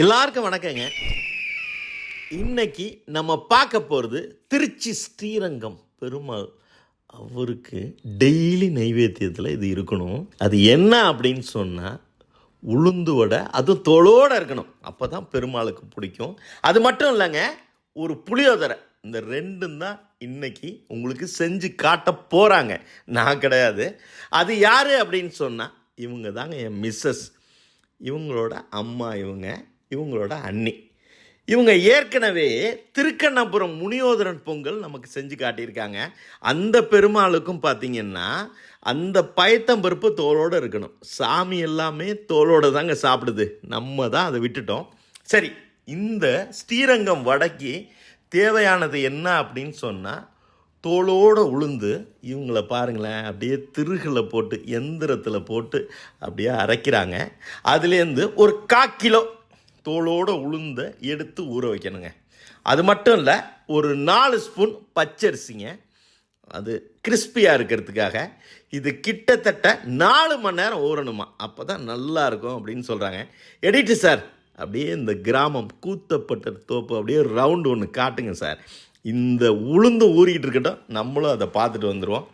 எல்லாருக்கும் வணக்கங்க. இன்னைக்கு நம்ம பார்க்க போகிறது திருச்சி ஸ்ரீரங்கம் பெருமாள் அவருக்கு டெய்லி நைவேத்தியத்தில் இது இருக்கணும். அது என்ன அப்படின்னு சொன்னால் உளுந்து வடை அதுவும் தோளோடு இருக்கணும். அப்போ தான் பெருமாளுக்கு பிடிக்கும். அது மட்டும் இல்லைங்க ஒரு புளியோதரை. இந்த ரெண்டும் தான் இன்னைக்கு உங்களுக்கு செஞ்சு காட்ட போகிறாங்க நான் கிடையாது. அது யார் அப்படின்னு சொன்னால் இவங்க தாங்க என் மிஸ்ஸஸ் இவங்களோட அம்மா இவங்க. இவங்களோட அண்ணி. இவங்க ஏற்கனவே திருக்கண்ணபுரம் முனியோதரன் பொங்கல் நமக்கு செஞ்சு காட்டியிருக்காங்க. அந்த பெருமாளுக்கும் பார்த்தீங்கன்னா அந்த பயத்தம்பருப்பு தோலோடு இருக்கணும். சாமி எல்லாமே தோலோடு தாங்க சாப்பிடுது. நம்ம தான் அதை விட்டுட்டோம். சரி இந்த ஸ்ரீரங்கம் வடக்கி தேவையானது என்ன அப்படின்னு சொன்னால் தோளோடு உளுந்து இவங்கள பாருங்களேன் அப்படியே திருகில் போட்டு எந்திரத்தில் போட்டு அப்படியே அரைக்கிறாங்க. அதுலேருந்து ஒரு கா கிலோ தோலோடு உளுந்த எடுத்து ஊற வைக்கணுங்க. அது மட்டும் இல்லை ஒரு நாலு ஸ்பூன் பச்சரிசிங்க. அது கிறிஸ்பியாக இருக்கிறதுக்காக. இது கிட்டத்தட்ட நாலு மணி நேரம் ஊறணுமா. அப்போ தான் நல்லாயிருக்கும் அப்படின்னு சொல்கிறாங்க எடிட்டு சார் அப்படியே இந்த கிராமம் கூத்தப்பட்ட தோப்பு அப்படியே ரவுண்டு ஒன்று காட்டுங்க சார் இந்த உளுந்து ஊறிக்கிட்டு இருக்கட்டும் நம்மளும் அதை பார்த்துட்டு வந்துடுவோம்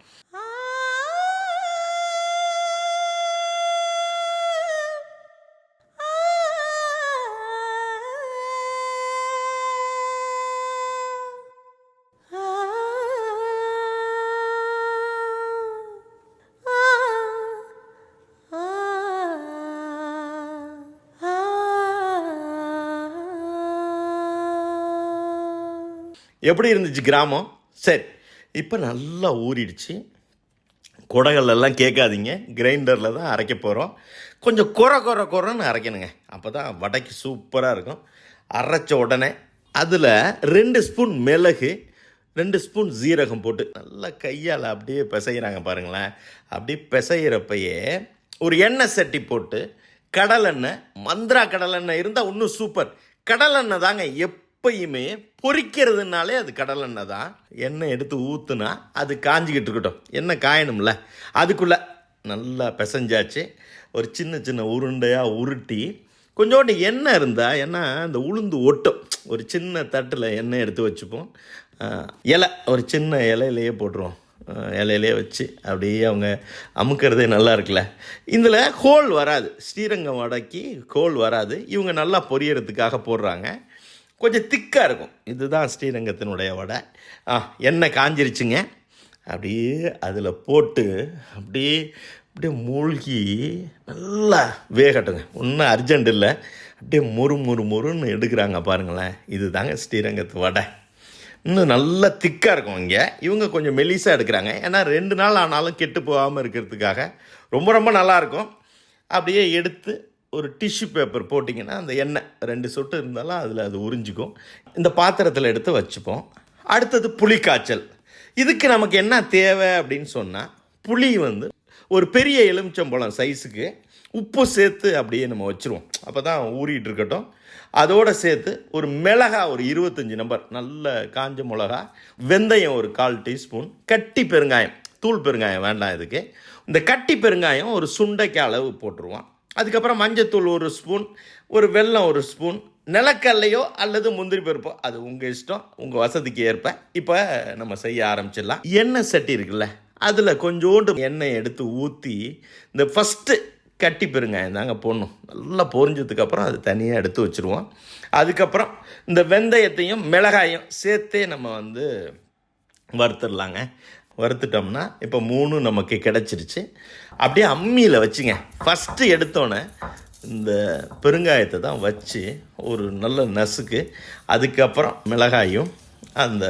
எப்படி இருந்துச்சு கிராமம்? சரி. இப்போ நல்லா ஊறிடுச்சு. குடங்கள்லலாம் கேட்காதீங்க. கிரைண்டரில் தான் அரைக்க போகிறோம் கொஞ்சம் குறை குறை குறைன்னு அரைக்கணுங்க. அப்போ தான் வடைக்கு சூப்பராக இருக்கும். அரைச்ச உடனே அதில் ரெண்டு ஸ்பூன் மிளகு ரெண்டு ஸ்பூன் ஜீரகம் போட்டு நல்லா கையால் அப்படியே பிசைகிறாங்க பாருங்களேன். அப்படி பிசைகிறப்பையே ஒரு எண்ணெய் சட்டி போட்டு கடலெண்ணெய் மந்த்ரா கடலெண்ணெய் இருந்தால் இன்னும் சூப்பர். கடலெண்ணெய் தாங்க எப் எப்பயுமே பொறிக்கிறதுனாலே அது கடலெண்ணெய் தான் எண்ணெய் எடுத்து ஊற்றுனா அது காஞ்சிக்கிட்டு இருக்கட்டும். எண்ணெய் காயணும்ல. அதுக்குள்ளே நல்லா பிசைஞ்சாச்சு. ஒரு சின்ன சின்ன உருண்டையாக உருட்டி கொஞ்சோண்டு எண்ணெய் இருந்தால் ஏன்னா அந்த உளுந்து ஒட்டும். ஒரு சின்ன தட்டில் எண்ணெய் எடுத்து வச்சுப்போம். இலை ஒரு சின்ன இலையிலையே போட்டுருவோம். இலையிலே வச்சு அப்படியே அவங்க அமுக்கிறதே நல்லா இருக்குல்ல. இதில் ஹோல் வராது. ஸ்ரீரங்கம் வடக்கி ஹோல் வராது. இவங்க நல்லா பொரியறதுக்காக போடுறாங்க. கொஞ்சம் திக்காக இருக்கும். இதுதான் ஸ்ரீரங்கத்தினுடைய வடை. ஆ எண்ணெய் காஞ்சிருச்சுங்க. அப்படியே அதில் போட்டு அப்படியே அப்படியே மூழ்கி நல்லா வேகட்டுங்க. ஒன்றும் அர்ஜெண்ட் இல்லை. அப்படியே மொறு மொறு மொறுன்னு எடுக்கிறாங்க பாருங்களேன். இது தாங்க ஸ்ரீரங்கத்து வடை. இன்னும் நல்லா திக்காக இருக்கும் இங்கே. இவங்க கொஞ்சம் மெலிசாக எடுக்கிறாங்க. ஏன்னா ரெண்டு நாள் ஆனாலும் கெட்டு போகாமல் இருக்கிறதுக்காக ரொம்ப ரொம்ப நல்லாயிருக்கும் அப்படியே எடுத்து ஒரு டிஷ்யூ பேப்பர் போட்டிங்கன்னா அந்த எண்ணெய் ரெண்டு சொட்டு இருந்தாலும் அதில் அது உறிஞ்சிக்கும். இந்த பாத்திரத்தில் எடுத்து வச்சுப்போம். அடுத்தது புளி காய்ச்சல். இதுக்கு நமக்கு என்ன தேவை அப்படின்னு சொன்னால் புளி வந்து ஒரு பெரிய எலுமிச்சம்பழம் சைஸுக்கு உப்பு சேர்த்து அப்படியே நம்ம வச்சுருவோம். அப்போ தான் ஊறிட்டு இருக்கட்டும். அதோடு சேர்த்து ஒரு மிளகா ஒரு இருபத்தஞ்சி நம்பர் நல்ல காஞ்ச மிளகா வெந்தயம் ஒரு கால் டீஸ்பூன் கட்டி பெருங்காயம் தூள் பெருங்காயம் வேண்டாம் இதுக்கு. இந்த கட்டி பெருங்காயம் ஒரு சுண்டைக்கு அளவு போட்டுருவோம். அதுக்கப்புறம் மஞ்சத்தூள் ஒரு ஸ்பூன் ஒரு வெல்லம் ஒரு ஸ்பூன் நிலக்கல்லையோ அல்லது முந்திரி பருப்போ அது உங்கள் இஷ்டம் உங்கள் வசதிக்கு ஏற்ப. இப்போ நம்ம செய்ய ஆரம்பிச்சிடலாம். எண்ணெய் சட்டி இருக்குல்ல அதில் கொஞ்சோண்டு எண்ணெய் எடுத்து ஊற்றி இந்த ஃபஸ்ட்டு கட்டி பெருங்காயம் தாங்க போடணும். நல்லா பொரிஞ்சதுக்கப்புறம் அது தனியாக எடுத்து வச்சுருவோம். அதுக்கப்புறம் இந்த வெந்தயத்தையும் மிளகாயும் சேர்த்தே நம்ம வந்து வறுத்துடலாங்க. வறுத்துட்டோம்னா இப்போ மூணு நமக்கு கிடச்சிருச்சு. அப்படியே அம்மியில் வச்சுங்க. ஃபஸ்ட்டு எடுத்தோன்னே இந்த பெருங்காயத்தை தான் வச்சு ஒரு நல்ல நசுக்கு அதுக்கப்புறம் மிளகாயும் அந்த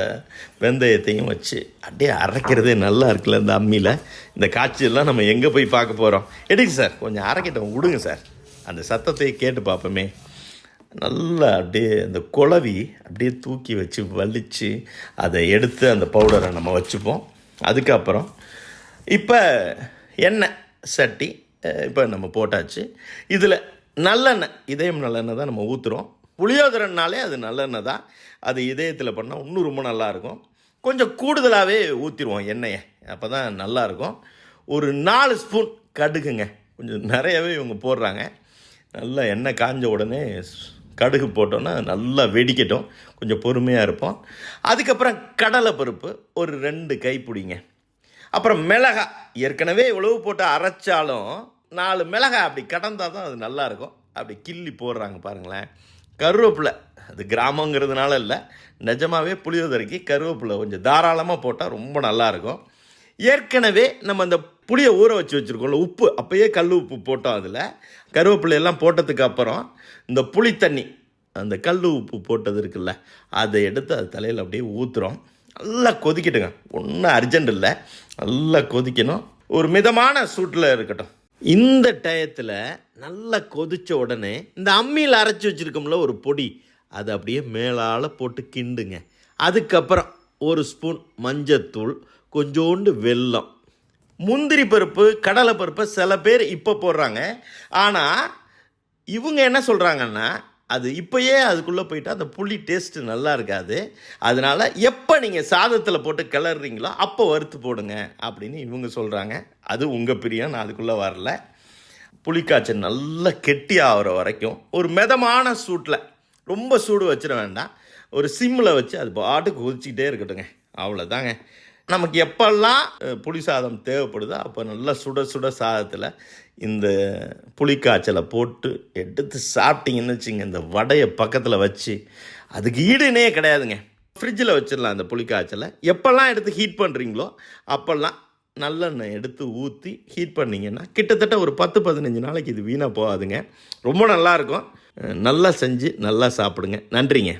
வெந்தயத்தையும் வச்சு அப்படியே அரைக்கிறதே நல்லா இருக்குல்ல இந்த அம்மியில். இந்த காட்சியெல்லாம் நம்ம எங்கே போய் பார்க்க போகிறோம் எடுங்க சார் கொஞ்சம் அரைக்கிட்டோம் விடுங்க சார். அந்த சத்தத்தை கேட்டு பார்ப்போமே. நல்லா அப்படியே அந்த குழவி அப்படியே தூக்கி வச்சு வலித்து அதை எடுத்து அந்த பவுடரை நம்ம வச்சுப்போம். அதுக்கப்புறம் இப்போ எண்ணெய் சட்டி இப்போ நம்ம போட்டாச்சு. இதில் நல்லெண்ணெய் இதயம் நல்லெண்ணெய் தான் நம்ம ஊற்றுறோம் புளியோதரன்னாலே அது நல்லெண்ணெய் தான். அது இதயத்தில் பண்ணால் இன்னும் ரொம்ப நல்லாயிருக்கும் கொஞ்சம் கூடுதலாகவே ஊற்றிடுவோம் எண்ணெயை. அப்போ தான் நல்லாயிருக்கும் ஒரு நாலு ஸ்பூன் கடுகுங்க. கொஞ்சம் நிறையவே இவங்க போடுறாங்க. நல்லா எண்ணெய் காஞ்ச உடனே கடுகு போட்டோன்னா நல்லா வெடிக்கட்டும். கொஞ்சம் பொறுமையாக இருப்போம். அதுக்கப்புறம் கடலை பருப்பு ஒரு ரெண்டு கை பிடிங்க அப்புறம் மிளகா ஏற்கனவே இவ்வளவு போட்டு அரைச்சாலும் நாலு மிளகா அப்படி கடந்தால் தான் அது நல்லாயிருக்கும் அப்படி கிள்ளி போடுறாங்க பாருங்களேன். கருவேப்பிலை. அது கிராமங்கிறதுனால இல்லை. நிஜமாகவே புளியோதரைக்கு கருவேப்பிலை கொஞ்சம் தாராளமாக போட்டால் ரொம்ப நல்லாயிருக்கும் ஏற்கனவே நம்ம அந்த புளியை ஊற வச்சு வச்சுருக்கோம்ல உப்பு. அப்போயே கல் உப்பு போட்டோம் அதில். கருவேப்பிலை எல்லாம் போட்டதுக்கு அப்புறம் இந்த புளி தண்ணி அந்த கல் உப்பு போட்டது இருக்குல்ல அதை எடுத்து அது தலையில் அப்படியே ஊற்றுறோம் நல்லா கொதிக்கட்டுங்க. ஒன்றும் அர்ஜென்ட் இல்லை. நல்லா கொதிக்கணும். ஒரு மிதமான சூட்டில் இருக்கட்டும். இந்த டயத்தில் நல்லா கொதித்த உடனே இந்த அம்மியில் அரைச்சி வச்சுருக்கோம்ல ஒரு பொடி அதை அப்படியே மேலால் போட்டு கிண்டுங்க. அதுக்கப்புறம் ஒரு ஸ்பூன் மஞ்சத்தூள் கொஞ்சோண்டு வெல்லம். முந்திரி பருப்பு கடலை பருப்பை சில பேர் இப்போ போடுறாங்க. ஆனால் இவங்க என்ன சொல்கிறாங்கன்னா அது இப்போயே அதுக்குள்ளே போயிட்டு அந்த புளி டேஸ்ட்டு நல்லா இருக்காது. அதனால் எப்போ நீங்கள் சாதத்தில் போட்டு கிளறுறீங்களோ அப்போ வறுத்து போடுங்க அப்படின்னு இவங்க சொல்கிறாங்க அது உங்கள் பிரியம் நான் அதுக்குள்ளே வரல. புளிக்காய்ச்சல் நல்லா கெட்டி ஆகிற வரைக்கும் ஒரு மிதமான சூட்டில் ரொம்ப சூடு வச்சிட வேண்டாம். ஒரு சிம்மில் வச்சு அது பாட்டுக்கு கொதிச்சிக்கிட்டே இருக்கட்டுங்க அவ்வளோதாங்க நமக்கு எப்பெல்லாம் புளி சாதம் தேவைப்படுதோ அப்போ நல்லா சுட சுட சாதத்தில் இந்த புளிக்காய்ச்சலை போட்டு எடுத்து சாப்பிட்டீங்கன்னு வச்சுங்க இந்த வடையை பக்கத்தில் வச்சு அதுக்கு ஈடுனே கிடையாதுங்க. ஃப்ரிட்ஜில் வச்சிடலாம் அந்த புளிக்காய்ச்சலை. எப்போல்லாம் எடுத்து ஹீட் பண்ணுறீங்களோ அப்போல்லாம் நல்லெண்ணெய் எடுத்து ஊற்றி ஹீட் பண்ணிங்கன்னா கிட்டத்தட்ட ஒரு பத்து பதினஞ்சு நாளைக்கு இது வீணாக போகாதுங்க. ரொம்ப நல்லாயிருக்கும் நல்லா செஞ்சு நல்லா சாப்பிடுங்க. நன்றிங்க.